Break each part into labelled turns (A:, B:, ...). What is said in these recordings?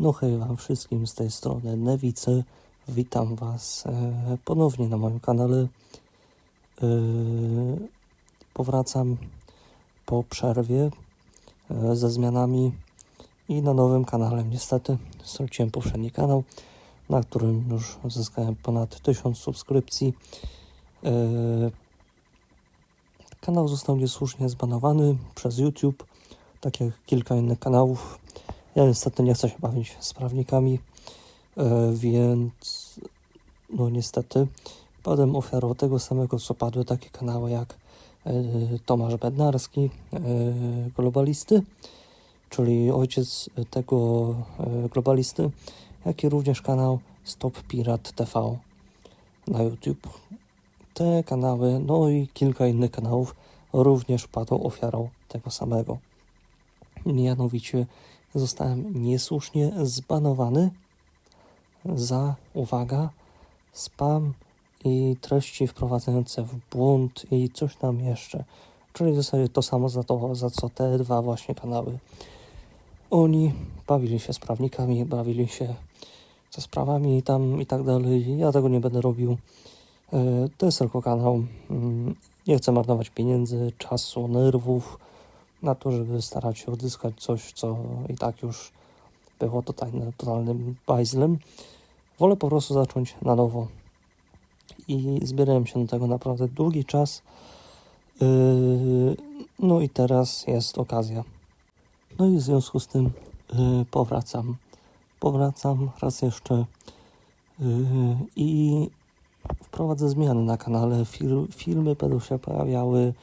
A: No hej wam wszystkim z tej strony Newicy. Witam was e, ponownie na moim kanale. E, powracam po przerwie e, ze zmianami i na nowym kanale niestety straciłem poprzedni kanał, na którym już zyskałem ponad 1000 subskrypcji. Kanał został niesłusznie zbanowany przez YouTube, tak jak kilka innych kanałów. Ja niestety nie chcę się bawić z prawnikami, e, więc no niestety padłem ofiarą tego samego, co padły takie kanały jak e, Tomasz Bednarski, e, globalisty, czyli ojciec tego globalisty, jak i również kanał Stop Pirat TV na YouTube. Te kanały, no i kilka innych kanałów również padło ofiarą tego samego. Mianowicie zostałem niesłusznie zbanowany za, uwaga, spam i treści wprowadzające w błąd i coś tam jeszcze. Czyli w zasadzie to samo za to, za co te dwa właśnie kanały. Oni bawili się z prawnikami, bawili się ze sprawami i tam i tak dalej. Ja tego nie będę robił. E, To jest tylko kanał. Mm, Nie chcę marnować pieniędzy, czasu, nerwów na to, żeby starać się odzyskać coś, co i tak już było totalne, totalnym bajzlem. Wolę po prostu zacząć na nowo. I zbierałem się do tego naprawdę długi czas. Yy, No i teraz jest okazja. No i w związku z tym yy, powracam. Powracam raz jeszcze yy, i wprowadzę zmiany na kanale. Fil, filmy będą się pojawiały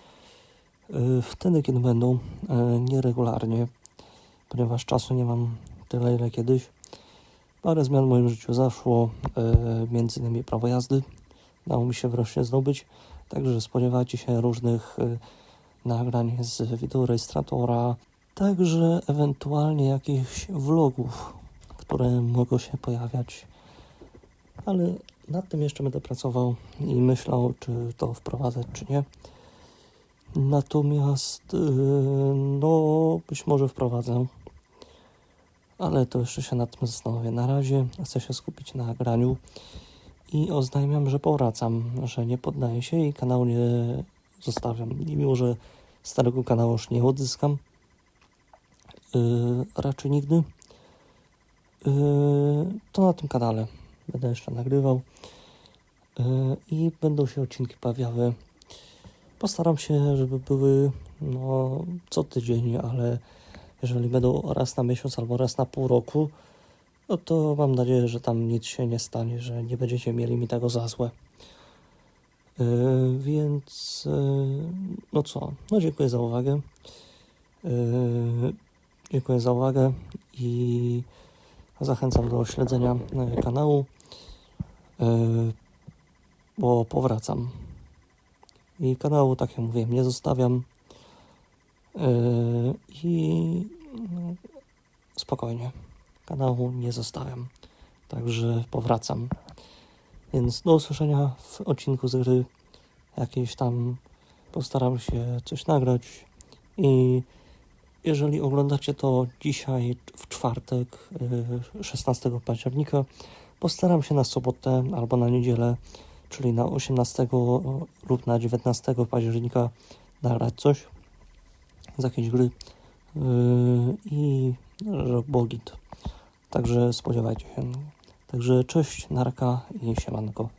A: wtedy, kiedy będą yy, nieregularnie, ponieważ czasu nie mam tyle, ile kiedyś. Parę zmian w moim życiu zaszło, yy, między innymi prawo jazdy. Dało mi się wreszcie zdobyć, także spodziewajcie się różnych nagrań z wideorejestratora, także ewentualnie jakichś vlogów, które mogą się pojawiać. Ale nad tym jeszcze będę pracował i myślał, czy to wprowadzać, czy nie. Natomiast, yy, no, być może wprowadzę, ale to jeszcze się nad tym zastanowię. Na razie chcę się skupić na graniu i oznajmiam, że powracam, że nie poddaję się i kanału nie zostawiam. I mimo, że starego kanału już nie odzyskam, yy, raczej nigdy, yy, to na tym kanale będę jeszcze nagrywał yy, i będą się odcinki pojawiały. Postaram się, żeby były no, co tydzień, ale jeżeli będą raz na miesiąc albo raz na pół roku, no to mam nadzieję, że tam nic się nie stanie, że nie będziecie mieli mi tego za złe. Yy, więc yy, no co, no dziękuję za uwagę. Yy, dziękuję za uwagę i zachęcam do śledzenia kanału, yy, bo powracam. I kanału, tak jak mówiłem, nie zostawiam. Yy, I no, spokojnie, kanału nie zostawiam. Także powracam. Więc do usłyszenia w odcinku z gry. Jakieś tam postaram się coś nagrać. I jeżeli oglądacie to dzisiaj w czwartek, yy, 16 października, postaram się na sobotę albo na niedzielę, czyli na 18 lub na 19 października nagrać coś z jakiejś gry yy, i że Bogit. Także spodziewajcie się. Także cześć, narka i siemanko.